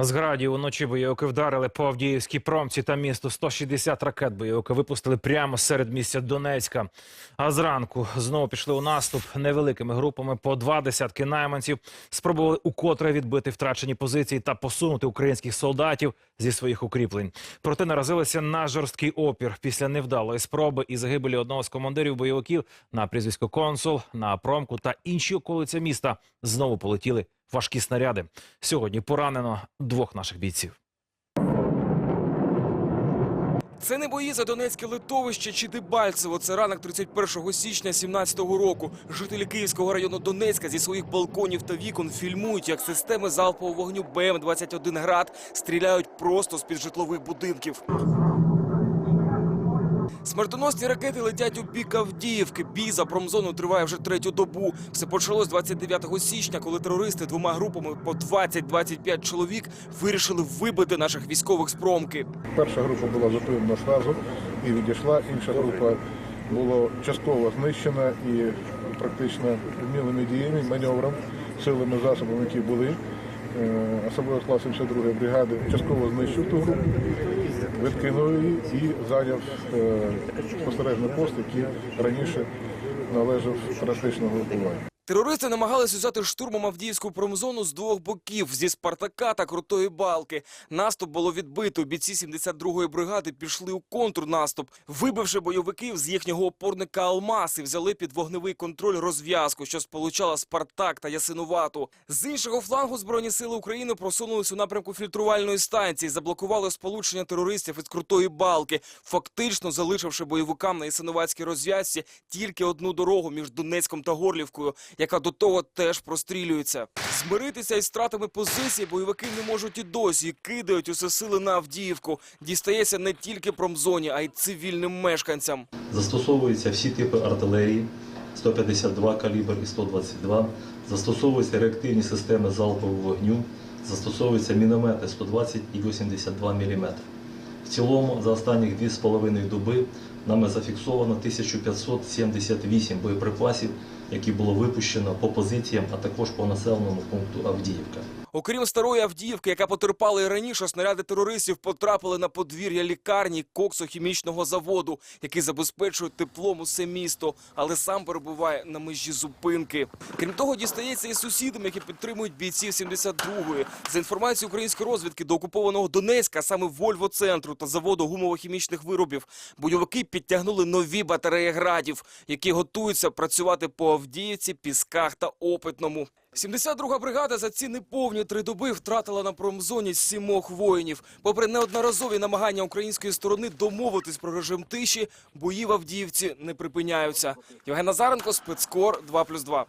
З градів уночі бойовики вдарили по Авдіївській промці та місту. 160 ракет бойовики випустили прямо серед місця Донецька. А зранку знову пішли у наступ невеликими групами по два десятки найманців. Спробували укотре відбити втрачені позиції та посунути українських солдатів зі своїх укріплень. Проте наразилися на жорсткий опір після невдалої спроби і загибелі одного з командирів бойовиків на прізвисько консул, на промку та інші околиці міста знову полетіли важкі снаряди. Сьогодні поранено двох наших бійців. Це не бої за Донецьке литовище чи Дебальцево. Це ранок 31 січня 17-го року. Жителі Київського району Донецька зі своїх балконів та вікон фільмують, як системи залпового вогню БМ-21 «Град» стріляють просто з-під житлових будинків. Смертоносні ракети летять у бік Авдіївки. Бій за промзону триває вже третю добу. Все почалось 29 січня, коли терористи двома групами по 20-25 чоловік вирішили вибити наших військових з промки. Перша група була зупинена одразу і відійшла. Інша група була частково знищена і практично вмілими діями, маневром, силами засобами, які були. Особливо склад 72-ї бригади частково знищив ту групу, відкинув її і зайняв е, спостережний пост, який раніше належав практичному групуванню. Терористи намагалися взяти штурмом Авдіївську промзону з двох боків зі Спартака та Крутої Балки. Наступ було відбито. Бійці 72-ї бригади пішли у контрнаступ, вибивши бойовиків з їхнього опорника Алмаз і взяли під вогневий контроль розв'язку, що сполучала Спартак та Ясинувату. З іншого флангу збройні сили України просунулись у напрямку фільтрувальної станції, заблокували сполучення терористів із Крутої Балки, фактично залишивши бойовикам на Ясинуватській розв'язці тільки одну дорогу між Донецьком та Горлівкою, яка до того теж прострілюється. Змиритися із втратами позицій бойовики не можуть і досі. Кидають усе сили на Авдіївку. Дістається не тільки промзоні, а й цивільним мешканцям. Застосовуються всі типи артилерії 152 калібр і 122. Застосовуються реактивні системи залпового вогню. Застосовуються міномети 120 і 82 мм. В цілому за останні 2,5 доби нами зафіксовано 1578 боєприпасів, які було випущено по позиціям, а також по населеному пункту Авдіївка. Окрім старої Авдіївки, яка потерпала і раніше, снаряди терористів потрапили на подвір'я лікарні коксохімічного заводу, який забезпечує теплом усе місто, але сам перебуває на межі зупинки. Крім того, дістається і сусідам, які підтримують бійців 72-ї. За інформацією української розвідки до окупованого Донецька, саме Вольво центру та заводу гумово-хімічних виробів, бойовики підтягнули нові батареї градів, які готуються працювати по Авдіївці, Пісках та Опитному. 72-га бригада за ці неповні три доби втратила на промзоні сімох воїнів. Попри неодноразові намагання української сторони домовитись про режим тиші, бої в Авдіївці не припиняються. Євген Назаренко, спецкор 2+,2.